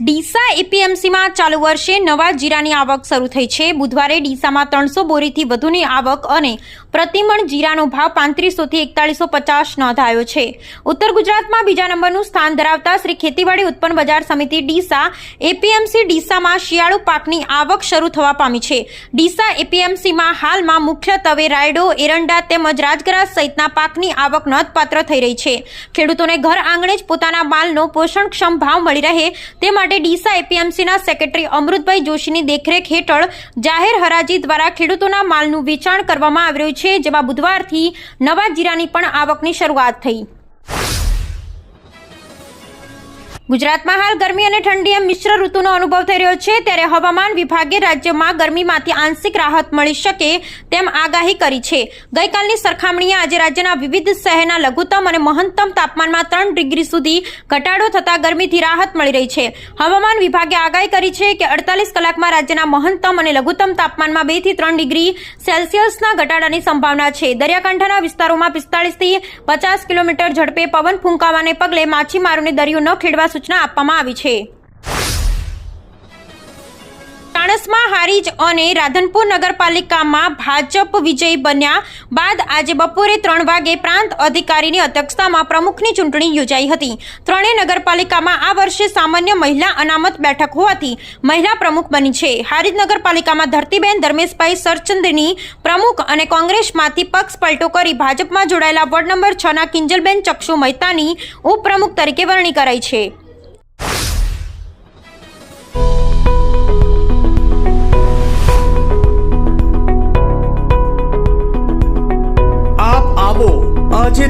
ડીસા એપીએમસીમાં ચાલુ વર્ષે નવા જીરાની આવક શરૂ થઈ છે. બુધવારે ડીસામાં ત્રણસો બોરીથી વધુની આવક અને પ્રતિમણ જીરાનો ભાવ પાંત્રીસોથી એકતાલીસો પચાસ નોંધાયો છે. ઉત્તર ગુજરાતમાં બીજા નંબરનું સ્થાન ધરાવતા શ્રી ખેતીવાડી ઉત્પન્ન બજાર સમિતિ ડીસા એપીએમસી ડીસામાં શિયાળુ પાકની આવક શરૂ થવા પામી છે. ડીસા એપીએમસીમાં હાલમાં મુખ્યત્વે રાયડો, એરંડા તેમજ રાજગરાસ સહિતના પાકની આવક નોંધપાત્ર થઈ રહી છે. ખેડૂતોને ઘર આંગણે જ પોતાના માલનો પોષણક્ષમ ભાવ મળી રહે તે માટે ડીસા એપીએમસીના સેક્રેટરી અમૃતભાઈ જોશીની દેખરેખ હેઠળ જાહેર હરાજી દ્વારા ખેડૂતોના માલનું વેચાણ કરવામાં આવી રહ્યું છે, જેમાં બુધવારથી નવા જીરાની પણ આવકની શરૂઆત થઈ. ગુજરાતમાં હાલ ગરમી અને ઠંડી એમ મિશ્ર ઋતુનો અનુભવ થઈ રહ્યો છે. ત્યારે હવામાન વિભાગે રાજ્યમાં ગરમીમાંથી આંશિક રાહત મળી શકે તેમ આગાહી કરી છે. ગઈકાલની સરખામણીએ આજે રાજ્યના વિવિધ શહેરના લઘુત્તમ અને મહત્તમ તાપમાનમાં ત્રણ ડિગ્રી સુધી ઘટાડો થતાં ગરમીથી રાહત મળી રહી છે. હવામાન વિભાગે આગાહી કરી છે કે અડતાલીસ કલાકમાં રાજ્યના મહત્તમ અને લઘુત્તમ તાપમાનમાં બેથી ત્રણ ડિગ્રી સેલ્સિયસના ઘટાડાની સંભાવના છે. દરિયાકાંઠાના વિસ્તારોમાં પિસ્તાળીસથી પચાસ કિલોમીટર ઝડપે પવન ફૂંકાવાને પગલે માછીમારોને દરિયો ન ખેડવા સૂચના આપવામાં આવી છે. માણસમાં હારીજ અને રાધનપુર નગરપાલિકામાં ભાજપ વિજય બન્યા બાદ આજે બપોરે ત્રણ વાગે પ્રાંત અધિકારીની અધ્યક્ષતામાં પ્રમુખની ચૂંટણી યોજાઈ હતી. ત્રણેય નગરપાલિકામાં આ વર્ષે સામાન્ય મહિલા અનામત બેઠક હોવાથી મહિલા પ્રમુખ બની છે. હારીજ નગરપાલિકામાં ધરતીબેન ધર્મેશભાઈ સરચંદની પ્રમુખ અને કોંગ્રેસમાંથી પક્ષ પલટો કરી ભાજપમાં જોડાયેલા વોર્ડ નંબર છના કિંજલબેન ચક્ષુ મહેતાની ઉપપ્રમુખ તરીકે વરણી કરાઈ છે.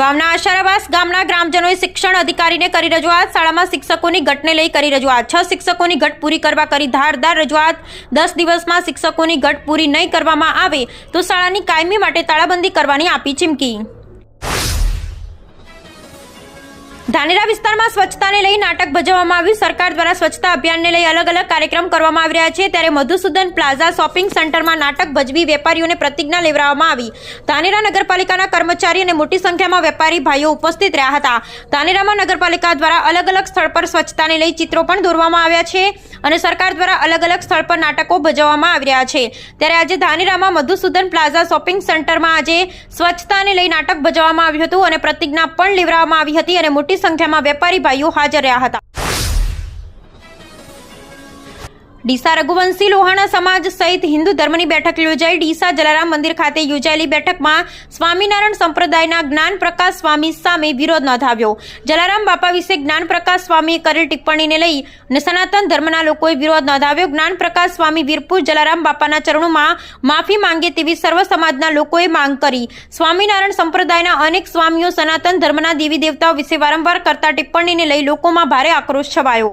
વાવના આશારાવાસ ગામના ગ્રામજનોએ શિક્ષણ અધિકારીને કરી રજૂઆત. શાળામાં શિક્ષકોની ઘટને લઈ કરી રજૂઆત. છ શિક્ષકોની ઘટ પૂરી કરવા કરી ધારદાર રજૂઆત. દસ દિવસમાં શિક્ષકોની ઘટ પૂરી નહીં કરવામાં આવે તો શાળાની કાયમી માટે તાળાબંધી કરવાની આપી ચીમકી. ધાનેરા વિસ્તારમાં સ્વચ્છતાને લઈ નાટક ભજવવામાં આવ્યું. સરકાર દ્વારા સ્વચ્છતા અભિયાનને લઈ અલગ અલગ કાર્યક્રમ કરવામાં આવી રહ્યા છે. ત્યારે મધુસૂદન પ્લાઝા શોપિંગ સેન્ટરમાં નાટક ભજવી વેપારીઓને પ્રતિજ્ઞા લેવડાવવામાં આવી. ધાનેરા નગરપાલિકાના કર્મચારી અને મોટી સંખ્યામાં વેપારી ભાઈઓ ઉપસ્થિત રહ્યા હતા. ધાનેરામાં નગરપાલિકા દ્વારા અલગ અલગ સ્થળ પર સ્વચ્છતાને લઈ ચિત્રો પણ દોરવામાં આવ્યા છે. અને સરકાર દ્વારા અલગ અલગ સ્થળ પર નાટકો ભજવવામાં આવી રહ્યા છે. ત્યારે આજે ધાનેરામાં મધુસૂદન પ્લાઝા શોપિંગ સેન્ટરમાં આજે સ્વચ્છતાને લઈ નાટક ભજવવામાં આવ્યું હતું અને પ્રતિજ્ઞા પણ લેવડાવવામાં આવી હતી અને મોટી સંખ્યામાં વેપારી ભાઈઓ હાજર રહ્યા હતા. ડીસા રઘુવંશી લોહાણા સમાજ સહિત હિન્દુ ધર્મની બેઠક યોજાઈ. ડીસા જલારામ મંદિર ખાતે યોજાયેલી બેઠકમાં સ્વામિનારાયણ સંપ્રદાયના જ્ઞાન પ્રકાશ સ્વામી સામે વિરોધ નોંધાવ્યો. જલારામ બાપા વિશે જ્ઞાન પ્રકાશ સ્વામીએ કરેલ ટિપ્પણીને લઈ અને સનાતન ધર્મના લોકોએ વિરોધ નોંધાવ્યો. જ્ઞાન પ્રકાશ સ્વામી વીરપુર જલારામ બાપાના ચરણોમાં માફી માંગે તેવી સર્વ સમાજના લોકોએ માંગ કરી. સ્વામિનારાયણ સંપ્રદાયના અનેક સ્વામીઓ સનાતન ધર્મના દેવી દેવતાઓ વિશે વારંવાર કરતા ટિપ્પણીને લઈ લોકોમાં ભારે આક્રોશ છવાયો.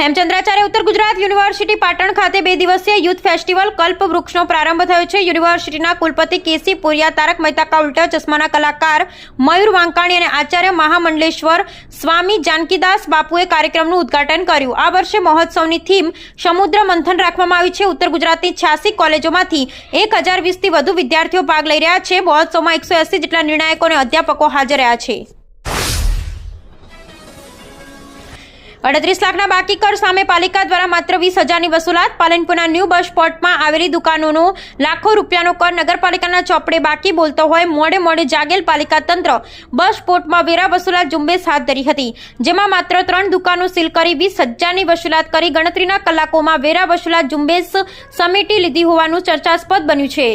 હેમચંદ્રાચાર્ય ઉત્તર ગુજરાત યુનિવર્સિટી પાટણ ખાતે બે દિવસીય યુથ ફેસ્ટિવલ કલ્પ વૃક્ષનો પ્રારંભ થયો છે. યુનિવર્સિટીના કુલપતિ કેસી પુરિયા, તારક મહેતા કા ઉલ્ટા, ચશ્માના કલાકાર મયુર વાંકાણી અને આચાર્ય મહામંડલેશ્વર સ્વામી જાનકીદાસ બાપુએ કાર્યક્રમનું ઉદ્ઘાટન કર્યું. આ વર્ષે મહોત્સવની થીમ સમુદ્ર મંથન રાખવામાં આવી છે. ઉત્તર ગુજરાતની છ્યાસી કોલેજોમાંથી એક હજાર વીસથી વધુ વિદ્યાર્થીઓ ભાગ લઈ રહ્યા છે. મહોત્સવમાં એકસો એસી જેટલા નિર્ણાયકો અને અધ્યાપકો હાજર રહ્યા છે. અડત્રીસ લાખના બાકી કર સામે પાલિકા દ્વારા માત્ર વીસ હજારની વસૂલાત. પાલનપુરના ન્યૂ બસ સ્પોટમાં આવેલી દુકાનોનો લાખો રૂપિયાનો કર નગરપાલિકાના ચોપડે બાકી બોલતો હોય મોડે મોડે જાગેલ પાલિકા તંત્ર બસ સ્પોટમાં વેરા વસૂલાત ઝુંબેશ હાથ ધરી હતી, જેમાં માત્ર ત્રણ દુકાનો સીલ કરી વીસ હજારની વસૂલાત કરી ગણતરીના કલાકોમાં વેરા વસૂલાત ઝુંબેશ સમેટી લીધી હોવાનું ચર્ચાસ્પદ બન્યું છે.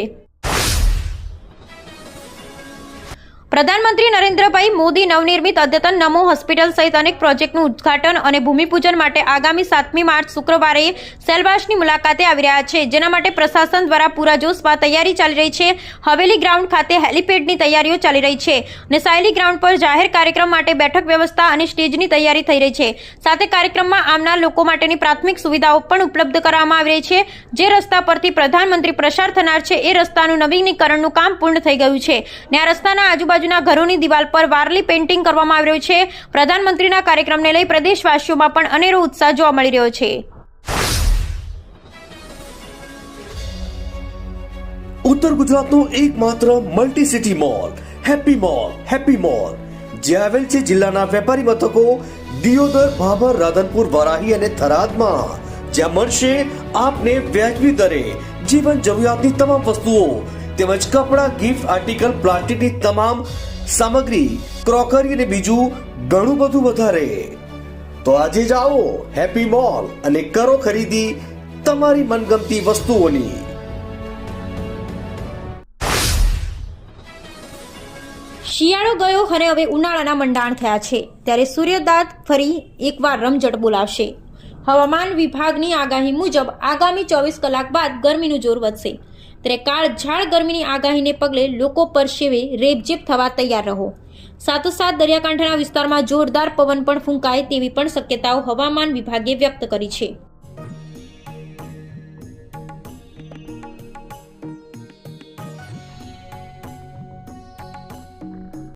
પ્રધાનમંત્રી નરેન્દ્રભાઈ મોદી નવનિર્મિત અદ્યતન નમો હોસ્પિટલ સહિત અનેક પ્રોજેક્ટનું ઉદ્ઘાટન અને ભૂમિપૂજન માટે આગામી સાતમી માર્ચ શુક્રવારે સેલવાસની મુલાકાતે આવી રહ્યા છે. જેના માટે પ્રશાસન દ્વારા પૂરા જોશમાં તૈયારી ચાલી રહી છે. હવેલી ગ્રાઉન્ડ ખાતે હેલીપેડની તૈયારીઓ ચાલી રહી છે અને સાયલી ગ્રાઉન્ડ પર જાહેર કાર્યક્રમ માટે બેઠક વ્યવસ્થા અને સ્ટેજની તૈયારી થઈ રહી છે. સાથે કાર્યક્રમમાં આવનાર લોકો માટેની પ્રાથમિક સુવિધાઓ પણ ઉપલબ્ધ કરવામાં આવી રહી છે. જે રસ્તા પરથી પ્રધાનમંત્રી પ્રસાર થનાર છે એ રસ્તાનું નવીનીકરણનું કામ પૂર્ણ થઈ ગયું છે ને આ રસ્તાના આજુબાજુના ઘરોની દિવાલ પર વારલી પેઇન્ટિંગ કરવામાં આવી રહ્યું છે. પ્રધાનમંત્રીના કાર્યક્રમને લઈ પ્રદેશવાસીઓમાં પણ અનેરો ઉત્સાહ જોવા મળી રહ્યો છે. ઉત્તર ગુજરાતનો એકમાત્ર multi city mall happy mall happy mall જે આવેલ છે જિલ્લાના વેપારી મથકો દિયોદર, ભાભર, રાધનપુર, વરાહી અને થરાદમાં. જ્યાં મળશે આપને વ્યાજબી દરે જીવન જરૂરિયાતની તમામ વસ્તુઓ તેમજ કપડાં, ગિફ્ટ, આર્ટિકલ પ્લાસ્ટિકની તમામ સામગ્રી, ક્રોકરી અને બીજું ઘણું બધું વધારે. તો આજે જાઓ હેપી મોલ અને કરો ખરીદી તમારી મનગમતી વસ્તુઓની. શિયાળો ગયો અને હવે ઉનાળાના મંડાણ થયા છે. ત્યારે સૂર્યદાત ફરી એકવાર રમઝટ બોલાવશે. હવામાન વિભાગની આગાહી મુજબ આગામી ચોવીસ કલાક બાદ ગરમીનું જોર વધશે. ત્યારે કાળ ઝાડ ગરમીની આગાહીને પગલે લોકો પરસેવે રેબઝેબ થવા તૈયાર રહો. સાથોસાથ દરિયાકાંઠાના વિસ્તારમાં જોરદાર પવન પણ ફૂંકાય તેવી પણ શક્યતાઓ હવામાન વિભાગે વ્યક્ત કરી છે.